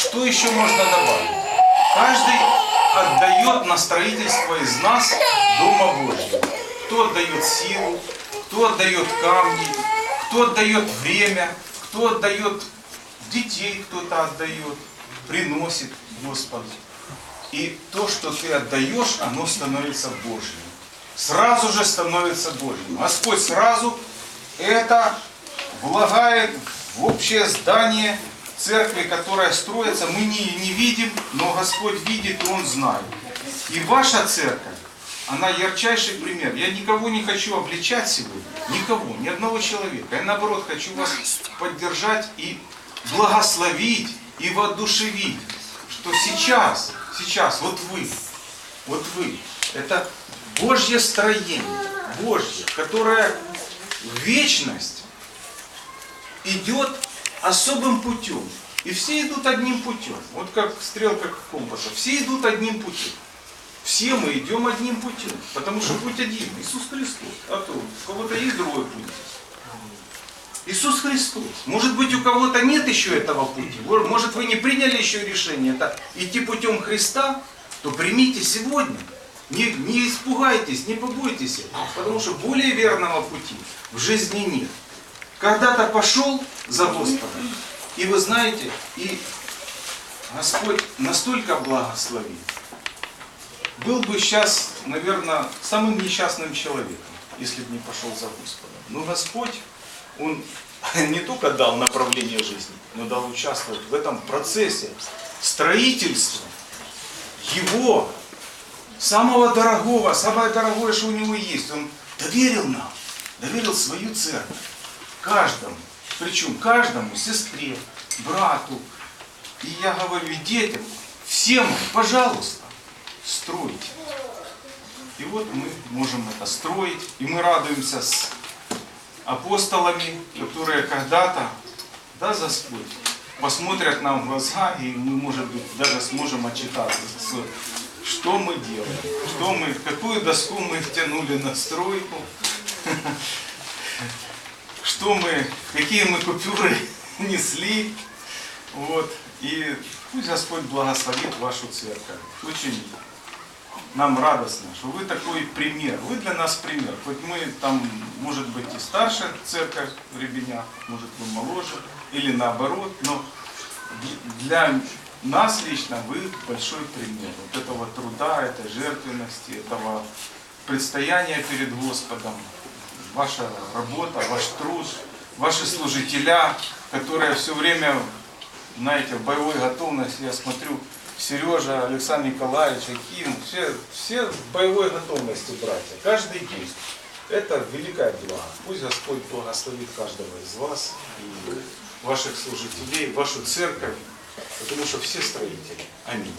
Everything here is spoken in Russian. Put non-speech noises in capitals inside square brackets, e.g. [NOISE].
Что еще можно добавить? Каждый отдает на строительство из нас Дома Божьего. Кто отдает силу, кто отдает камни, кто отдает время, кто отдает детей, кто-то отдает, приносит Господу. И то, что ты отдаешь, оно становится Божьим. Сразу же становится Божьим. Господь сразу это влагает в общее здание церкви, которая строится. Мы не, не видим, но Господь видит, и Он знает. И ваша церковь, она ярчайший пример. Я никого не хочу обличать сегодня, никого, ни одного человека. Я наоборот хочу вас поддержать и благословить, и воодушевить, что сейчас, сейчас, вот вы, вот вы, это Божье строение, Божье, которое в вечность идет особым путем. И все идут одним путем. Вот как стрелка компаса. Все идут одним путем. Все мы идем одним путем. Потому что путь один. Иисус Христос. А то у кого-то есть другой путь. Иисус Христос. Может быть, у кого-то нет еще этого пути. Может, вы не приняли еще решение это идти путем Христа, то примите сегодня. Не, не испугайтесь, не побойтесь потому что более верного пути в жизни нет. Когда-то пошел за Господом, и вы знаете, и Господь настолько благословил. Был бы сейчас, наверное, самым несчастным человеком, если бы не пошел за Господом. Но Господь, Он [LAUGHS] не только дал направление жизни, но дал участвовать в этом процессе строительства Его самого дорогого, самое дорогое, что у него есть. Он доверил нам, доверил свою церковь. Каждому. Причем каждому, сестре, брату. И я говорю детям, всем, пожалуйста, стройте. И вот мы можем это строить, и мы радуемся с апостолами, которые когда-то, да, Господь, посмотрят нам в глаза, и мы, может быть, даже сможем отчитаться, что мы делаем, что мы, какую доску мы втянули на стройку, [LAUGHS] что мы, какие мы купюры [LAUGHS] несли. Вот. И пусть Господь благословит вашу церковь. Очень нам радостно, что вы такой пример. Вы для нас пример. Хоть мы там, может быть, и старше церковь в Ребенях, может, вы моложе, или наоборот, но для нас лично вы большой пример. Вот этого труда, этой жертвенности, этого предстояния перед Господом. Ваша работа, ваш труд, ваши служителя, которые все время, знаете, в боевой готовности, я смотрю, Сережа, Александр Николаевич, Аким, все, все в боевой готовности, братья, каждый день. Это великое благо. Пусть Господь благословит каждого из вас и ваших служителей, вашу церковь, потому что все строители. Аминь.